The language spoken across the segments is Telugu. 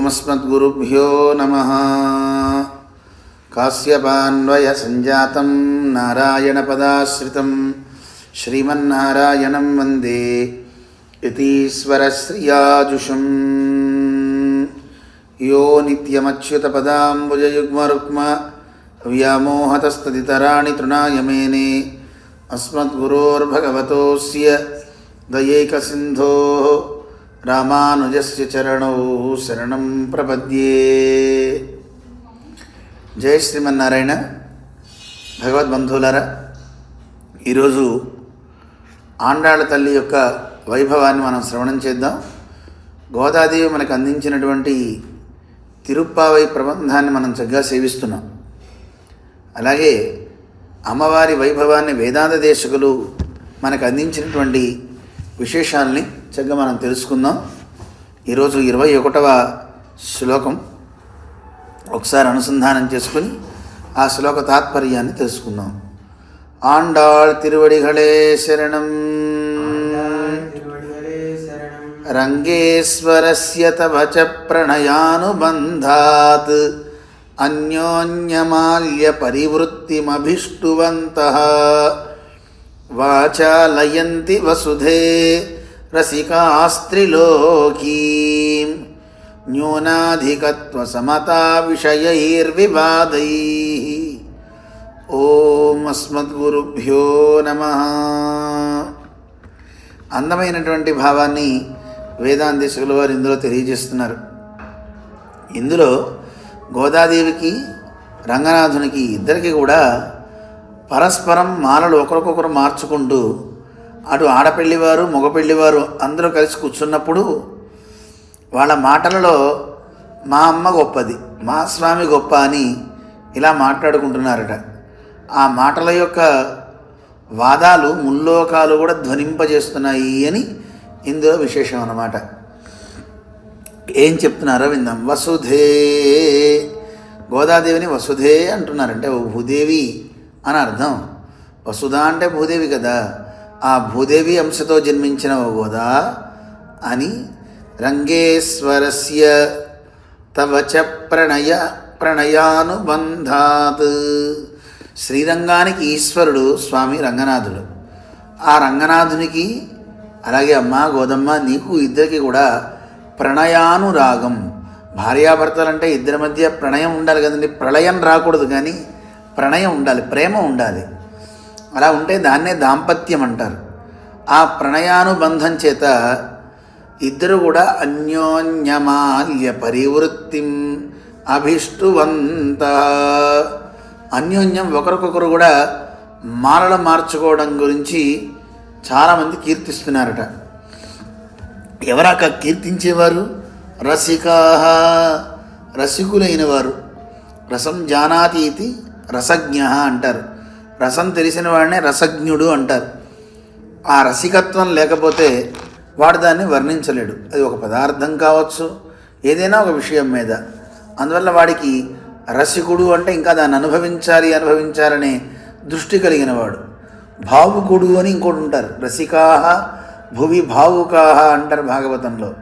ओमस्मद्गुरुभ्यो नमः कास्यपान्वयसञ्जातं नारायणपदाश्रितं श्रीमन्नारायणं वन्दे यतीश्वरश्रियाजुषम् यो नित्यमच्युतपदाम्बुजयुग्मरुक्म व्यामोहतस्तदितराणि तृणायमेने अस्मद्गुरोर्भगवतोऽस्य दयैकसिन्धोः రామానుజస్య చరణౌ శరణం ప్రపద్యే. జయ శ్రీమన్నారాయణ. భగవద్బంధువులారా ఈరోజు ఆండాళ్ళ తల్లి యొక్క వైభవాన్ని మనం శ్రవణం చేద్దాం. గోదాదేవి మనకు అందించినటువంటి తిరుప్పావై ప్రబంధాన్ని మనం చక్కగా సేవిస్తున్నాం. అలాగే అమ్మవారి వైభవాన్ని వేదాంత దేశకులు మనకు అందించినటువంటి విశేషాలని చక్కగా మనం తెలుసుకుందాం. ఈరోజు ఇరవై ఒకటవ శ్లోకం. ఒకసారి అనుసంధానం చేసుకుని ఆ శ్లోక తాత్పర్యాన్ని తెలుసుకుందాం. ఆండాళ్ తిరువడిగళే శరణం. రంగేశ్వరస్య తవ చ ప్రణయానుబంధాత్. అన్యోన్యమాల్యపరివృత్తిమభిష్టువంత వాచాలయంతి వసుధే. రసికాస్త్రిలోకీం న్యూనాధికత్వ సమతా విషయైర్వివాదై ఓం అస్మద్గురుభ్యో నమ అందమైనటువంటి భావాన్ని వేదాంతేశ్వరుల వారు ఇందులో తెలియజేస్తున్నారు. ఇందులో గోదాదేవికి రంగనాథునికి ఇద్దరికి కూడా పరస్పరం మాలలు ఒకరికొకరు మార్చుకుంటూ అటు ఆడపల్లివారు మగపల్లివారు అందరూ కలిసి కూర్చున్నప్పుడు వాళ్ళ మాటలలో మా అమ్మ గొప్పది మా స్వామి గొప్ప అని ఇలా మాట్లాడుకుంటున్నారట. ఆ మాటల యొక్క వాదాలు ముల్లోకాలు కూడా ధ్వనింపజేస్తున్నాయి అని ఇందులో విశేషం అన్నమాట. ఏం చెప్తున్నారు విందాం. వసుధే గోదాదేవిని వసుధే అంటున్నారంటే ఓ భూదేవి అని అర్థం. వసుధ అంటే భూదేవి కదా. ఆ భూదేవి అంశతో జన్మించిన ఓ గోదా అని రంగేశ్వరస్య తవ చ ప్రణయ ప్రణయానుబంధాత్. శ్రీరంగానికి ఈశ్వరుడు స్వామి రంగనాథుడు. ఆ రంగనాథునికి అలాగే అమ్మ గోదమ్మ నీకు ఇద్దరికి కూడా ప్రణయానురాగం. భార్యాభర్తలంటే ఇద్దరి మధ్య ప్రణయం ఉండాలి కదండి. ప్రళయం రాకూడదు కానీ ప్రణయం ఉండాలి ప్రేమ ఉండాలి. అలా ఉంటే దాన్నే దాంపత్యం అంటారు. ఆ ప్రణయానుబంధం చేత ఇద్దరు కూడా అన్యోన్యమాల్య పరివృత్తిం అభిష్టువంత. అన్యోన్యం ఒకరికొకరు కూడా మాలలు మార్చుకోవడం గురించి చాలామంది కీర్తిస్తున్నారట. ఎవరాక కీర్తించేవారు? రసికా రసికులైన వారు రసం జానాతి ఇది రసజ్ఞ అంటారు. రసం తెలిసిన వాడినే రసజ్ఞుడు అంటారు. ఆ రసికత్వం లేకపోతే వాడు దాన్ని వర్ణించలేడు. అది ఒక పదార్థం కావచ్చు ఏదైనా ఒక విషయం మీద. అందువల్ల వాడికి రసికుడు అంటే ఇంకా దాన్ని అనుభవించాలి అనుభవించాలనే దృష్టి కలిగిన వాడు. భావుకుడు అని ఇంకోటి ఉంటారు. రసికాహ భువి భావుకాహ అంటారు భాగవతంలో.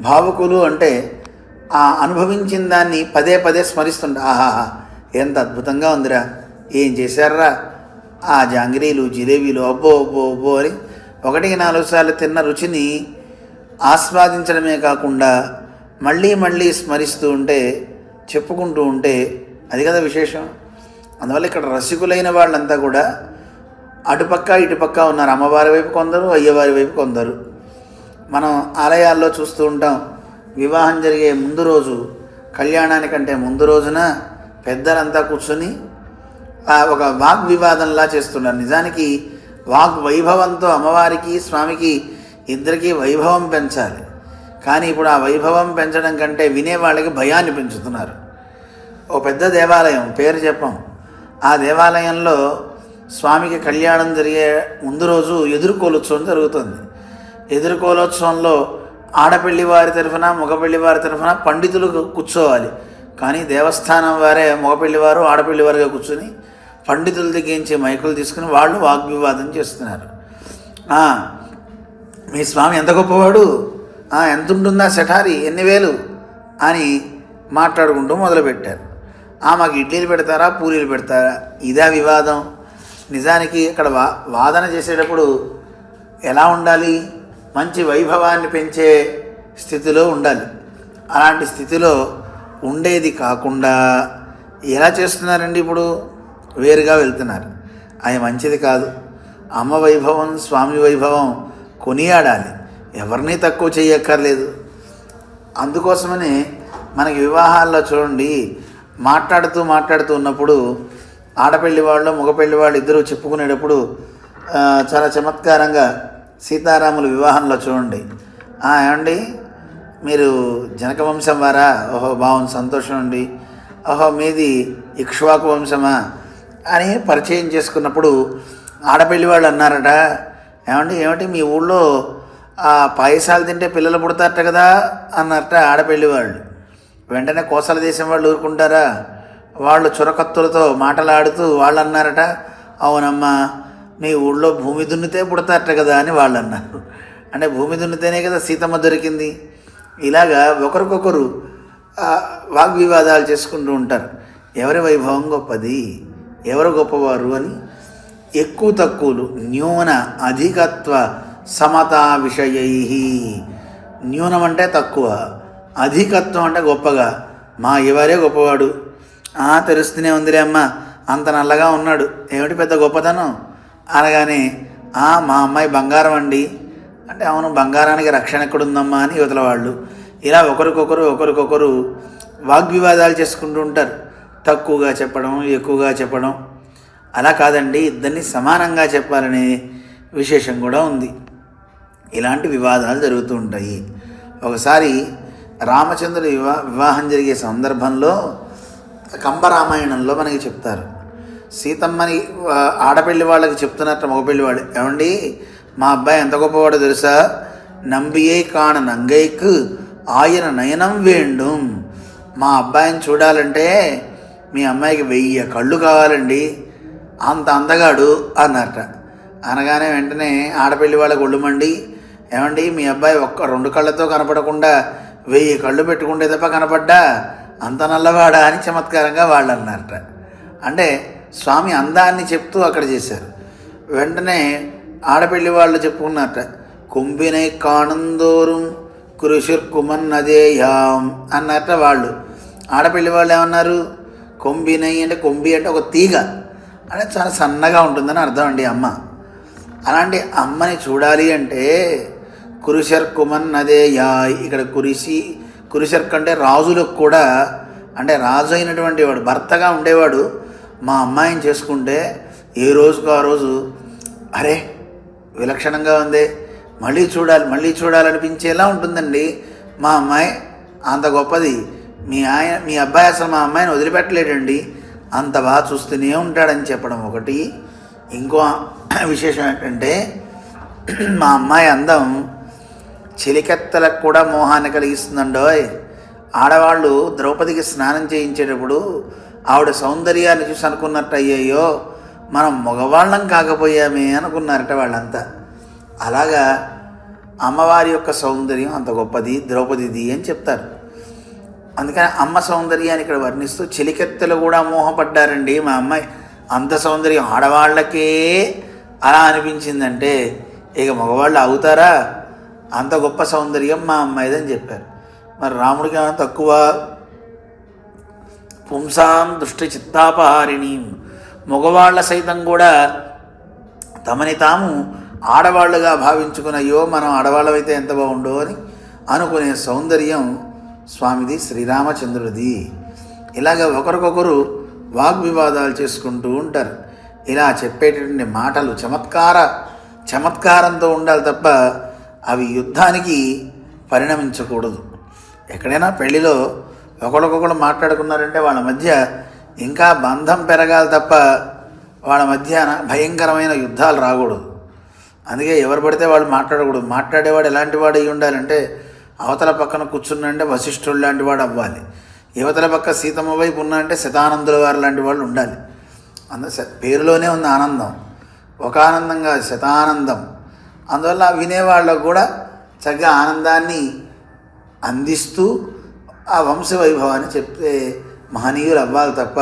భావుకులు అంటే ఆ అనుభవించిన దాన్ని పదే పదే స్మరిస్తుంటారు. ఆహాహా ఎంత అద్భుతంగా ఉందిరా. ఏం చేశారా ఆ జాంగ్రీలు జిలేబీలు అబ్బో అబ్బో అబ్బో అని ఒకటికి నాలుగు సార్లు తిన్న రుచిని ఆస్వాదించడమే కాకుండా మళ్ళీ మళ్ళీ స్మరిస్తూ ఉంటే చెప్పుకుంటూ ఉంటే అది కదా విశేషం. అందువల్ల ఇక్కడ రసికులైన వాళ్ళంతా కూడా అటుపక్క ఇటుపక్క ఉన్నారు. అమ్మవారి వైపు కొందరు అయ్యవారి వైపు కొందరు. మనం ఆలయాల్లో చూస్తూ ఉంటాం వివాహం జరిగే ముందు రోజు కళ్యాణానికంటే ముందు రోజున పెద్దలంతా కూర్చొని ఒక వాగ్వివాదంలా చేస్తున్నారు. నిజానికి వాగ్ వైభవంతో అమ్మవారికి స్వామికి ఇద్దరికీ వైభవం పెంచాలి. కానీ ఇప్పుడు ఆ వైభవం పెంచడం కంటే వినే వాళ్ళకి భయాన్ని పెంచుతున్నారు. ఓ పెద్ద దేవాలయం పేరు చెప్పం. ఆ దేవాలయంలో స్వామికి కళ్యాణం జరిగే ముందు రోజు ఎదుర్కోలోత్సవం జరుగుతుంది. ఎదుర్కోలోత్సవంలో ఆడపెళ్ళి వారి తరఫున మగపెళ్ళి వారి తరఫున పండితులు కూర్చోవాలి. కానీ దేవస్థానం వారే మగపెళ్ళి వారు ఆడపెళ్ళి వారుగా కూర్చొని పండితుల దగ్గరించి మైకులు తీసుకుని వాళ్ళు వాగ్వివాదం చేస్తున్నారు. మీ స్వామి ఎంత గొప్పవాడు? ఎంత ఉంటుందా సెఠారి? ఎన్ని వేలు? అని మాట్లాడుకుంటూ మొదలుపెట్టారు. ఆ మాకు ఇడ్లీలు పెడతారా? పూరీలు పెడతారా? ఇదా వివాదం. నిజానికి ఇక్కడ వా వాదన చేసేటప్పుడు ఎలా ఉండాలి? మంచి వైభవాన్ని పెంచే స్థితిలో ఉండాలి. అలాంటి స్థితిలో ఉండేది కాకుండా ఎలా చేస్తున్నారండి ఇప్పుడు? వేరుగా వెళ్తున్నారు. అవి మంచిది కాదు. అమ్మ వైభవం స్వామి వైభవం కొనియాడాలి. ఎవరిని తక్కువ చేయక్కర్లేదు అందుకోసమని మనకి వివాహాల్లో చూడండి మాట్లాడుతూ మాట్లాడుతూ ఉన్నప్పుడు ఆడపెళ్ళి వాళ్ళు మగపెళ్ళి వాళ్ళు ఇద్దరు చెప్పుకునేటప్పుడు చాలా చమత్కారంగా సీతారాముల వివాహంలో చూడండి. ఏమండి? మీరు జనక వంశం వారా? ఓహో బాగుంది సంతోషం అండి. ఓహో మీది ఇక్ష్వాకు వంశమా? అని పరిచయం చేసుకున్నప్పుడు ఆడపిల్లి వాళ్ళు అన్నారట ఏమండి ఏమిటి మీ ఊళ్ళో ఆ పాయసాలు తింటే పిల్లలు పుడతారట కదా? అన్నారట ఆడపిల్లి వాళ్ళు. వెంటనే కోసల దేశం వాళ్ళు ఊరుకుంటారా? వాళ్ళు చురకత్తులతో మాటలాడుతూ వాళ్ళు అన్నారట అవునమ్మా మీ ఊళ్ళో భూమి దున్నితే పుడతారట కదా? అని వాళ్ళు అన్నారు అంటే భూమి దున్నితేనే కదా సీతమ్మ దొరికింది. ఇలాగా ఒకరికొకరు వాగ్వివాదాలు చేసుకుంటూ ఉంటారు. ఎవరి వైభవం గొప్పది? ఎవరు గొప్పవారు అని? ఎక్కువ తక్కువలు న్యూన అధికత్వ సమతా విషయై న్యూనం అంటే తక్కువ అధికత్వం అంటే గొప్పగా. మా ఎవరే గొప్పవాడు. "ఆ, తెలుస్తూనే ఉందిలే అమ్మ. అంత నల్లగా ఉన్నాడు. ఏమిటి పెద్ద గొప్పతనం? అనగానే "ఆ, మా అమ్మాయి బంగారం అండి. అంటే అవును బంగారానికి రక్షణ ఎక్కడుందమ్మా అని యువతల వాళ్ళు. ఇలా ఒకరికొకరు ఒకరికొకరు వాగ్వివాదాలు చేసుకుంటూ ఉంటారు. తక్కువగా చెప్పడం ఎక్కువగా చెప్పడం అలా కాదండి. ఇద్దరిని సమానంగా చెప్పాలనే విశేషం కూడా ఉంది. ఇలాంటి వివాదాలు జరుగుతూ ఉంటాయి. ఒకసారి రామచంద్రుడి వివా వివాహం జరిగే సందర్భంలో కంబరామాయణంలో మనకి చెప్తారు. సీతమ్మని ఆడపిల్లి వాళ్ళకి చెప్తున్నట్టు మగపెళ్ళి వాళ్ళు ఏమండి మా అబ్బాయి ఎంత గొప్పవాడో తెలుసా? నంబియే కాణ నంగైకు ఆయన నయనం వేండు. మా అబ్బాయిని చూడాలంటే మీ అమ్మాయికి వెయ్యి కళ్ళు కావాలండి. అంత అందగాడు అన్నారట. అనగానే వెంటనే ఆడపిల్లి వాళ్ళకి ఒళ్ళుమండి ఏమండి మీ అబ్బాయి ఒక్క రెండు కళ్ళతో కనపడకుండా వెయ్యి కళ్ళు పెట్టుకుంటే తప్ప కనపడ్డా? అంత నల్లవాడా అని చమత్కారంగా వాళ్ళు అన్నారట అంటే స్వామి అందాన్ని చెప్తూ అక్కడ చేశారు. వెంటనే ఆడపిల్లి వాళ్ళు చెప్పుకున్నారట కుంభినై కాణందోరం కురుషుర్ కుమన్నదేయాం అన్నట్ట వాళ్ళు. ఆడపిల్లి వాళ్ళు ఏమన్నారు? కొంబినై అంటే కొంబి అంటే ఒక తీగ. అంటే చాలా సన్నగా ఉంటుందని అర్థం అండి అమ్మ. అలాంటి అమ్మని చూడాలి అంటే కురిశర్ కుమన్ అదే యా ఇక్కడ కురిసి కురుషర్క్ అంటే రాజులకు కూడా అంటే రాజు అయినటువంటి వాడు భర్తగా ఉండేవాడు. మా అమ్మాయిని చేసుకుంటే ఏ రోజుకు ఆ రోజు అరే విలక్షణంగా ఉంది. మళ్ళీ చూడాలి మళ్ళీ చూడాలనిపించేలా ఉంటుందండి. మా అమ్మాయి అంత గొప్పది. మీ ఆయన మీ అబ్బాయి అసలు మా అమ్మాయిని వదిలిపెట్టలేడండి. అంత బాగా చూస్తూనే ఉంటాడని చెప్పడం ఒకటి. ఇంకో విశేషం ఏంటంటే మా అమ్మాయి అందం చిలికెత్తలకు కూడా మోహాన్ని కలిగిస్తుందండోయ్. ఆడవాళ్ళు ద్రౌపదికి స్నానం చేయించేటప్పుడు ఆవిడ సౌందర్యాన్ని చూసి అనుకున్నట్టు అయ్యాయో మనం మగవాళ్ళం కాకపోయామే అనుకున్నారట వాళ్ళంతా. అలాగా అమ్మవారి యొక్క సౌందర్యం అంత గొప్పది ద్రౌపదిది అని చెప్తారు. అందుకని అమ్మ సౌందర్యాన్ని ఇక్కడ వర్ణిస్తూ చిలికెత్తలు కూడా మోహపడ్డారండి మా అమ్మాయి. అంత సౌందర్యం ఆడవాళ్ళకే అలా అనిపించిందంటే ఇక మగవాళ్ళు అవుతారా? అంత గొప్ప సౌందర్యం మా అమ్మాయిదని చెప్పారు. మరి రాముడికి ఏమైనా తక్కువ? పుంసాం దృష్టి చిత్తాపహారిణి. మగవాళ్ళ సైతం కూడా తమని తాము ఆడవాళ్ళుగా భావించుకున్న అయ్యో మనం ఆడవాళ్ళమైతే ఎంత బాగుండో అని అనుకునే సౌందర్యం స్వామిది శ్రీరామచంద్రుడిది. ఇలాగ ఒకరికొకరు వాగ్వివాదాలు చేసుకుంటూ ఉంటారు. ఇలా చెప్పేటటువంటి మాటలు చమత్కార చమత్కారంతో ఉండాలి తప్ప అవి యుద్ధానికి పరిణమించకూడదు. ఎక్కడైనా పెళ్ళిలో ఒకరికొకరు మాట్లాడుకున్నారంటే వాళ్ళ మధ్య ఇంకా బంధం పెరగాలి తప్ప వాళ్ళ మధ్య భయంకరమైన యుద్ధాలు రాకూడదు. అందుకే ఎవరు పడితే వాళ్ళు మాట్లాడకూడదు. మాట్లాడేవాడు ఎలాంటి వాడు అయి ఉండాలంటే అవతల పక్కన కూర్చున్నంటే వశిష్ఠుడు లాంటి వాడు అవ్వాలి. యువతల పక్క సీతమ్మ వైపు ఉన్నారంటే శతానందుల వారు లాంటి వాళ్ళు ఉండాలి. అంద పేరులోనే ఉంది ఆనందం. ఒక ఆనందంగా శతానందం. అందువల్ల వినేవాళ్ళకు కూడా చక్కగా ఆనందాన్ని అందిస్తూ ఆ వంశ వైభవాన్ని చెప్తే మహనీయులు అవ్వాలి తప్ప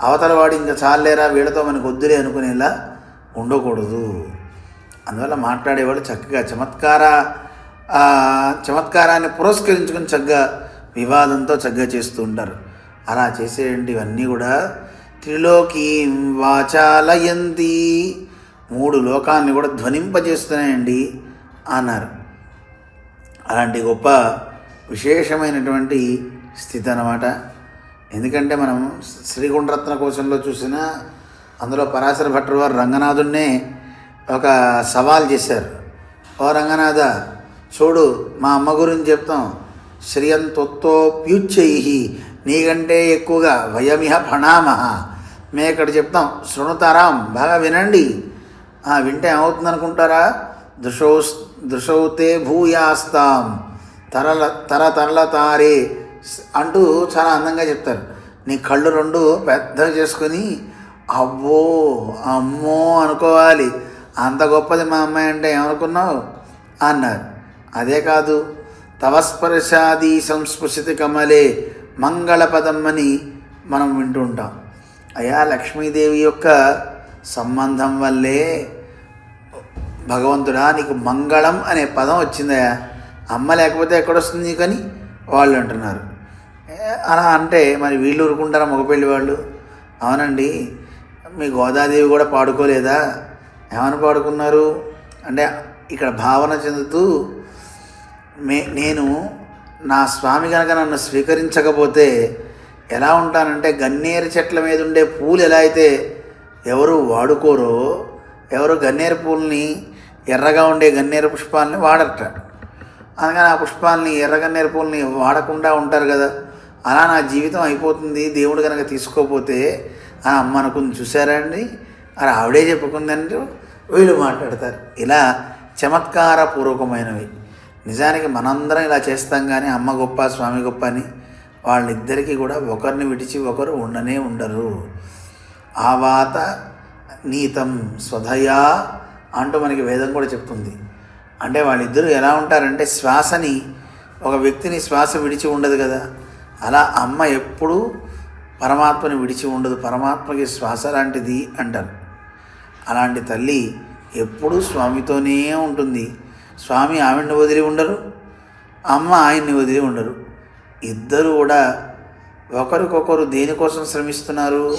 అవతల వాడు ఇంకా చాలేరా వీళ్ళతో మనకు వద్దులే అనుకునేలా ఉండకూడదు. అందువల్ల మాట్లాడేవాడు చక్కగా చమత్కార చమత్కారాన్ని పురస్కరించుకుని చక్కగా వివాదంతో చక్కగా చేస్తూ ఉంటారు. అలా చేసేటివన్నీ కూడా. త్రిలోకీ వాచాలయంతి. మూడు లోకాన్ని కూడా ధ్వనింపజేస్తున్నాయండి అన్నారు. అలాంటి గొప్ప విశేషమైనటువంటి స్థితి అన్నమాట. ఎందుకంటే మనం శ్రీగుండ్రత్న కోశంలో చూసిన అందులో పరాశర భట్టర్ వారు రంగనాథున్నే ఒక సవాల్ చేశారు. ఓ రంగనాథ చూడు మా అమ్మ గురించి చెప్తాం. శ్రియంతొత్తోప్యుచ్చై నీకంటే ఎక్కువగా వయమిహ ప్రణామహ మేము ఇక్కడ చెప్తాం శృణుతారాం బాగా వినండి. వింటే ఏమవుతుంది అనుకుంటారా దృశౌ దృశౌతే భూయాస్తాం తరల తర తరల తారే అంటూ చాలా అందంగా చెప్తారు. నీ కళ్ళు రెండు పెద్దగా చేసుకొని అవ్వో అమ్మో అనుకోవాలి. అంత గొప్పది మా అమ్మాయి అంటే ఏమనుకున్నావు? అన్నారు. అదే కాదు తవస్పర్శాది సంస్పృశిత కమలే మంగళపదం అని మనం వింటూ ఉంటాం. అయా లక్ష్మీదేవి యొక్క సంబంధం వల్లే భగవంతుడా నీకు మంగళం అనే పదం వచ్చిందయా అమ్మ లేకపోతే ఎక్కడొస్తుంది నీకు అని వాళ్ళు అంటున్నారు. అలా అంటే మరి వీళ్ళు ఊరుకుంటారా మగపెళ్ళి వాళ్ళు? అవునండి మీ గోదాదేవి కూడా పాడుకోలేదా? ఏమని పాడుకున్నారు? అంటే ఇక్కడ భావన చెందుతూ మే నేను నా స్వామి కనుక నన్ను స్వీకరించకపోతే ఎలా ఉంటానంటే గన్నేరు చెట్ల మీద ఉండే పూలు ఎలా అయితే ఎవరు వాడుకోరో ఎవరు గన్నేరు పూలని ఎర్రగా ఉండే గన్నేరు పుష్పాలని వాడట అందుకని ఆ పుష్పాలని ఎర్ర గన్నేరు పూలని వాడకుండా ఉంటారు కదా. అలా నా జీవితం అయిపోతుంది దేవుడు కనుక తీసుకోపోతే ఆ అమ్మ అనుకుంది. చూసారా అండి? ఆవిడే చెప్పుకుందంటూ వీళ్ళు మాట్లాడతారు. ఇలా చమత్కారపూర్వకమైనవి. నిజానికి మనందరం ఇలా చేస్తాం కానీ అమ్మ గొప్ప స్వామి గొప్ప అని వాళ్ళిద్దరికీ కూడా ఒకరిని విడిచి ఒకరు ఉండనే ఉండరు. ఆవాత నీతం స్వధయా అంటూ మనకి వేదం కూడా చెప్తుంది. అంటే వాళ్ళిద్దరూ ఎలా ఉంటారంటే శ్వాసని ఒక వ్యక్తిని శ్వాస విడిచి ఉండదు కదా. అలా అమ్మ ఎప్పుడూ పరమాత్మని విడిచి ఉండదు. పరమాత్మకి శ్వాస లాంటిది అంటారు. అలాంటి తల్లి ఎప్పుడూ స్వామితోనే ఉంటుంది. స్వామి ఆవిడని వదిలి ఉండరు అమ్మ ఆయన్ని వదిలి ఉండరు. ఇద్దరు కూడా ఒకరికొకరు దేనికోసం శ్రమిస్తున్నారు?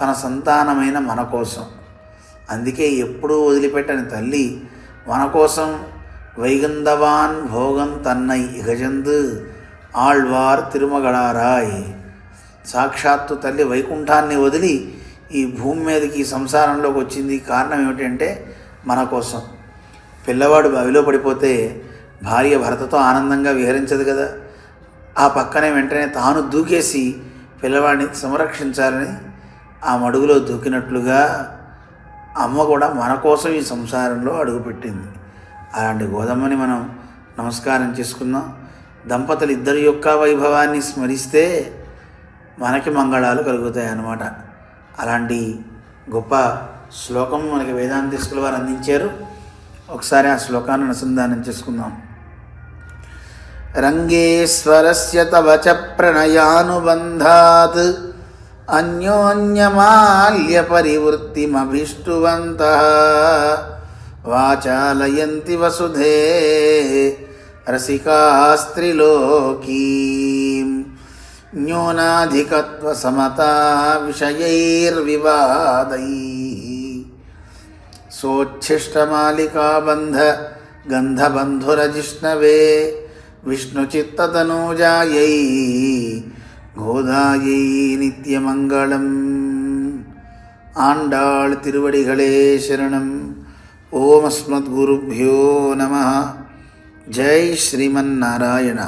తన సంతానమైన మన కోసం. అందుకే ఎప్పుడూ వదిలిపెట్టని తల్లి మన కోసం వైగంధవాన్ భోగం తన్నై ఇగజందు ఆళ్వార్ తిరుమగడారాయ్ సాక్షాత్తు తల్లి వైకుంఠాన్ని వదిలి ఈ భూమి మీదకి ఈ సంసారంలోకి వచ్చింది కారణం ఏమిటంటే మన కోసం. పిల్లవాడు బావిలో పడిపోతే భార్య భర్తతో ఆనందంగా విహరించదు కదా. ఆ పక్కనే వెంటనే తాను దూకేసి పిల్లవాడిని సంరక్షించాలని ఆ మడుగులో దూకినట్లుగా అమ్మ కూడా మన కోసం ఈ సంసారంలో అడుగుపెట్టింది. అలాంటి గోదమ్మని మనం నమస్కారం చేసుకుందాం. దంపతులు ఇద్దరి యొక్క వైభవాన్ని స్మరిస్తే మనకి మంగళాలు కలుగుతాయి అన్నమాట. అలాంటి గొప్ప శ్లోకం మనకి వేదాంతిస్తుల వారు అందించారు. ఒకసారి ఆ శ్లోకాన్ని అనుసంధానం చేసుకుందాం. రంగేశ్వరస్య తవ చ ప్రణయానుబంధాత్ అన్యోన్యమాల్య పరివృత్తిమభిష్టువంత వాచాలయంతి వసుధే రసికాస్త్రిలోకీ న్యూనాధికత్వ న్యూనాధికత్వసమతా విషయైర్వివాదై సోచ్ఛిష్టమాలికాబంధ గంధబంధురజిష్ణవే విష్ణుచిత్తతనూజాయై గోదాయై నిత్యమంగళం ఆండాళ్ తిరువడిகளே శరణం ఓం అస్మద్గురుభ్యో నమ జై శ్రీమన్నారాయణ